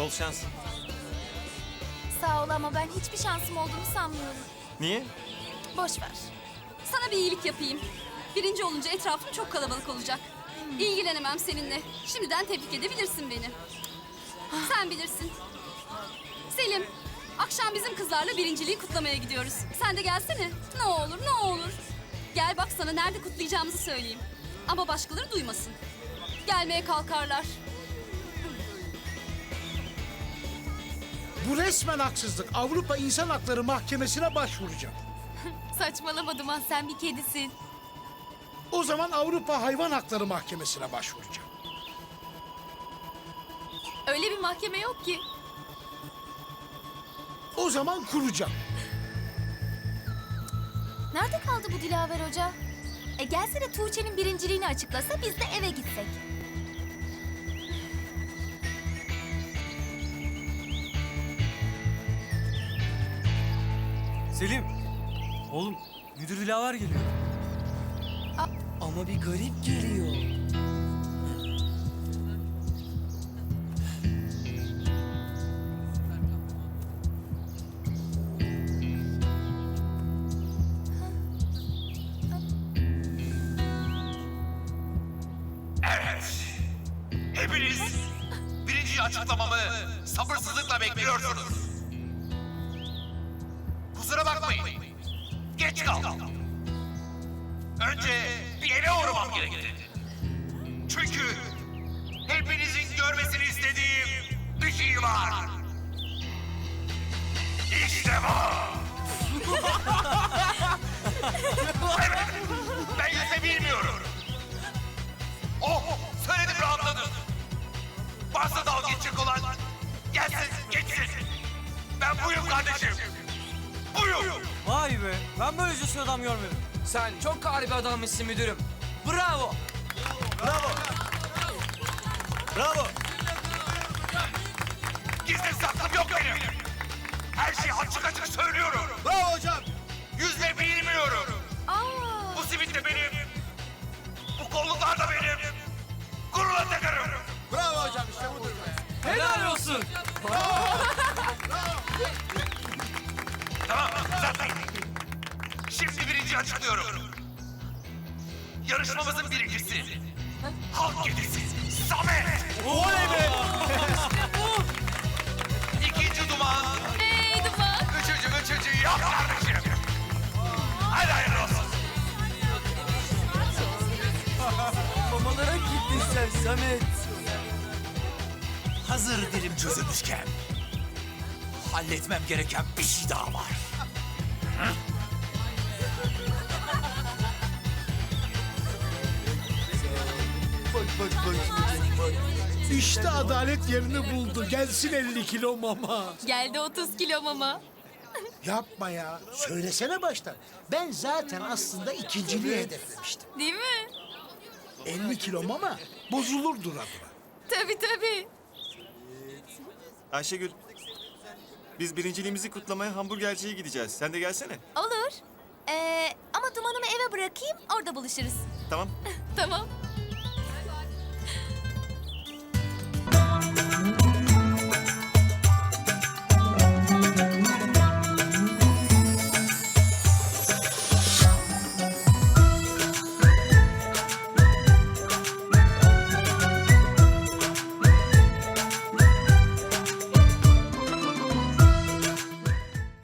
bol şans. Sağ ol ama ben hiçbir şansım olduğunu sanmıyorum. Niye? Boş ver. Sana bir iyilik yapayım. Birinci olunca etrafım çok kalabalık olacak. İlgilenemem seninle. Şimdiden tebrik edebilirsin beni. Sen bilirsin. Selim, akşam bizim kızlarla birinciliği kutlamaya gidiyoruz. Sen de gelsene. Ne olur, ne olur. Gel bak sana nerede kutlayacağımızı söyleyeyim. Ama başkaları duymasın. Gelmeye kalkarlar. Bu resmen haksızlık. Avrupa İnsan Hakları Mahkemesi'ne başvuracağım. Saçmalama Duman sen bir kedisin. O zaman Avrupa Hayvan Hakları Mahkemesi'ne başvuracağım. Öyle bir mahkeme yok ki. O zaman kuracağım. Nerede kaldı bu Dilaver Hoca? E gelsene Tuğçe'nin birinciliğini açıklasa biz de eve gitsek. Selim. Oğlum müdür dilaver geliyor. Ama bir garip geliyor. Evet. Hepiniz birinci açıklamamı sabırsızlıkla bekliyorsunuz. Bakmayın. Geç kaldım. Önce bir eve uğramam gerekti. Çünkü hepinizin görmesini istediğim bir şey var. İşte bu. evet, ben yüzme bilmiyorum. Oh, söyledim rahatladın. Varsa dalga geçecek olan gelsin geçsin. Ben buyum kardeşim. Vay be. Ben böyle cesur adam görmedim. Sen çok harbi adammışsın müdürüm. Bravo. Bravo. Gizli saklım yok benim. Her şeyi açık açık söylüyorum. Bravo hocam. Yüzme bilmiyorum. Aa, Bu simit de benim. Bu kolluklar da benim. Gururla takarım. Bravo hocam işte budur. Helal olsun. Tamam zaten. Şimdi birinci açıklıyorum. Yarışmamızın birincisi. Halk kedisi. Samet. Oley be. İkinci duman. hey Duman. Üçüncü, üçüncü yap kardeşim. Hadi hayırlı olsun. Mamalara gittin sen Samet. Hazır dilim çözülmüşken halletmem gereken bir şey daha var. İşte adalet yerini buldu. Gelsin 50 kilo mama. Geldi 30 kilo mama. Yapma ya. Söylesene baştan. Ben zaten aslında ikinciliği hedeflemiştim. Değil mi? 50 kilo mama bozulur dura dura. Tabii tabii. Ayşegül. Biz birinciliğimizi kutlamaya hamburgerciye gideceğiz. Sen de gelsene. Olur. Ee, ama Duman'ımı eve bırakayım orada buluşuruz. Tamam. Tamam.